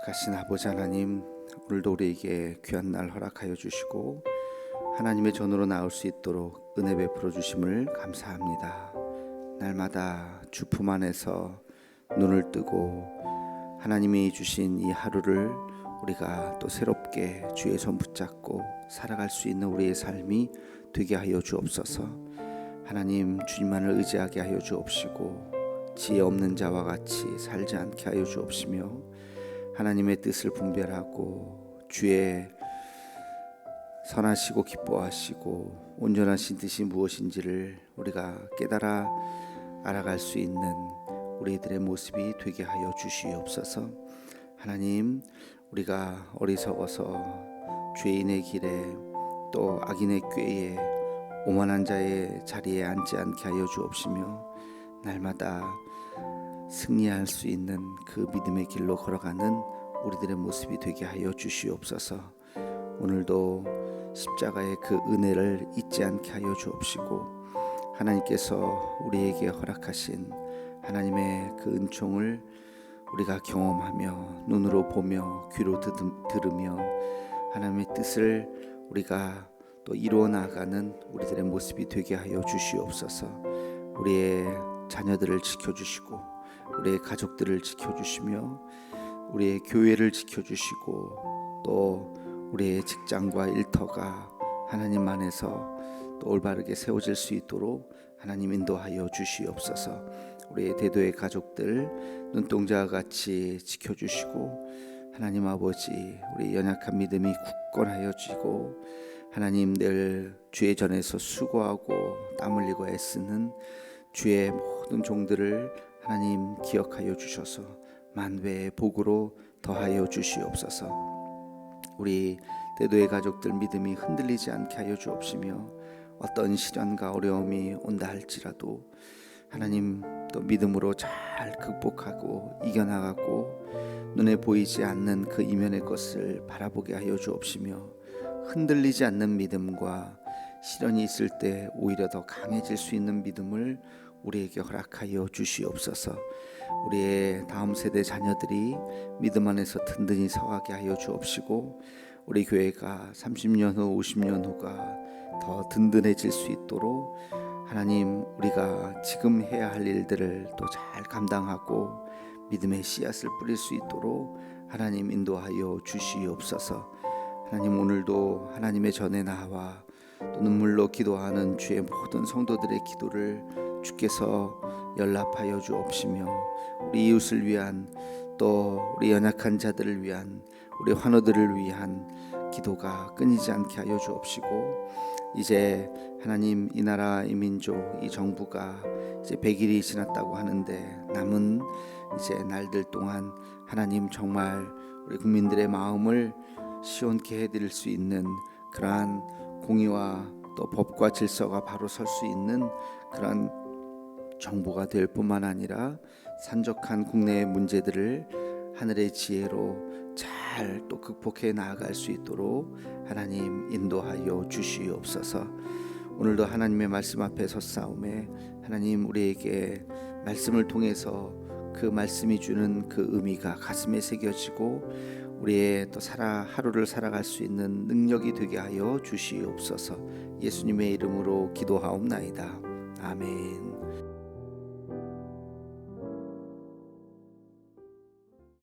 거룩하신 아버지 하나님 오늘도 우리에게 귀한 날 허락하여 주시고 하나님의 전으로 나올 수 있도록 은혜 베풀어 주심을 감사합니다. 날마다 주품 안에서 눈을 뜨고 하나님이 주신 이 하루를 우리가 또 새롭게 주의 손 붙잡고 살아갈 수 있는 우리의 삶이 되게 하여 주옵소서. 하나님 주님만을 의지하게 하여 주옵시고 지혜 없는 자와 같이 살지 않게 하여 주옵시며 하나님의 뜻을 분별하고 주의 선하시고 기뻐하시고 온전하신 뜻이 무엇인지를 우리가 깨달아 알아갈 수 있는 우리들의 모습이 되게 하여 주시옵소서. 하나님, 우리가 어리석어서 죄인의 길에 또 악인의 꾀에 오만한 자의 자리에 앉지 않게 하여 주옵시며 날마다 승리할 수 있는 그 믿음의 길로 걸어가는 우리들의 모습이 되게 하여 주시옵소서. 오늘도 십자가의 그 은혜를 잊지 않게 하여 주옵시고 하나님께서 우리에게 허락하신 하나님의 그 은총을 우리가 경험하며 눈으로 보며 귀로 들으며 하나님의 뜻을 우리가 또 이루어 나가는 우리들의 모습이 되게 하여 주시옵소서. 우리의 자녀들을 지켜 주시고 우리의 가족들을 지켜주시며 우리의 교회를 지켜주시고 또 우리의 직장과 일터가 하나님 안에서 또 올바르게 세워질 수 있도록 하나님 인도하여 주시옵소서. 우리의 대도의 가족들 눈동자와 같이 지켜주시고 하나님 아버지 우리 연약한 믿음이 굳건하여 지고 하나님 늘 주의 전에서 수고하고 땀 흘리고 애쓰는 주의 모든 종들을 하나님 기억하여 주셔서 만회의 복으로 더하여 주시옵소서. 우리 대도의 가족들 믿음이 흔들리지 않게 하여 주옵시며 어떤 시련과 어려움이 온다 할지라도 하나님 또 믿음으로 잘 극복하고 이겨나가고 눈에 보이지 않는 그 이면의 것을 바라보게 하여 주옵시며 흔들리지 않는 믿음과 시련이 있을 때 오히려 더 강해질 수 있는 믿음을 우리에게 허락하여 주시옵소서. 우리의 다음 세대 자녀들이 믿음 안에서 든든히 서가게 하여 주옵시고 우리 교회가 30년 후, 50년 후가 더 든든해질 수 있도록 하나님 우리가 지금 해야 할 일들을 또 잘 감당하고 믿음의 씨앗을 뿌릴 수 있도록 하나님 인도하여 주시옵소서. 하나님 오늘도 하나님의 전에 나와 또 눈물로 기도하는 주의 모든 성도들의 기도를 주께서 연락하여 주옵시며 우리 이웃을 위한 또 우리 연약한 자들을 위한 우리 환우들을 위한 기도가 끊이지 않게 하여 주옵시고 이제 하나님 이 나라 이 민족 이 정부가 이제 100일이 지났다고 하는데 남은 이제 날들 동안 하나님 정말 우리 국민들의 마음을 시원케 해드릴 수 있는 그러한 공의와 또 법과 질서가 바로 설 수 있는 그러한 정부가 될 뿐만 아니라 산적한 국내의 문제들을 하늘의 지혜로 잘 또 극복해 나아갈 수 있도록 하나님 인도하여 주시옵소서. 오늘도 하나님의 말씀 앞에 섰사움에 하나님 우리에게 말씀을 통해서 그 말씀이 주는 그 의미가 가슴에 새겨지고 우리의 또 살아 하루를 살아갈 수 있는 능력이 되게 하여 주시옵소서. 예수님의 이름으로 기도하옵나이다. 아멘.